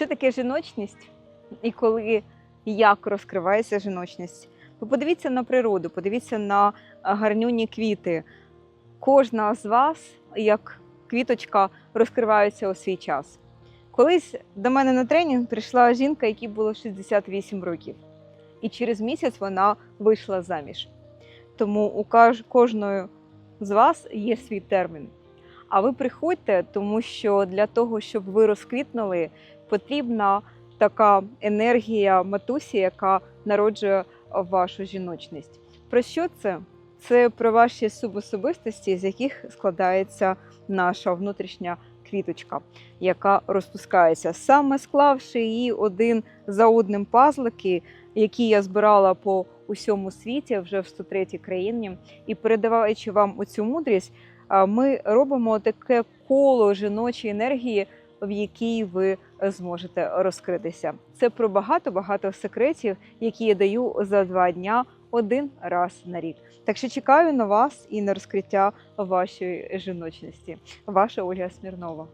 Що таке жіночність і коли як розкривається жіночність? Ви подивіться на природу, подивіться на гарнюні квіти. Кожна з вас, як квіточка, розкривається у свій час. Колись до мене на тренінг прийшла жінка, якій було 68 років, і через місяць вона вийшла заміж. Тому у кожної з вас є свій термін. А ви приходьте, тому що для того, щоб ви розквітнули, потрібна така енергія матусі, яка народжує вашу жіночність. Про що це? Це про ваші субособистості, з яких складається наша внутрішня квіточка, яка розпускається. Саме склавши її один за одним пазлики, які я збирала по усьому світі, вже в 103 країні, і передаваючи вам оцю мудрість, ми робимо таке коло жіночої енергії, в якій ви зможете розкритися. Це про багато-багато секретів, які я даю за два дня один раз на рік. Так що чекаю на вас і на розкриття вашої жіночності. Ваша Ольга Смірнова.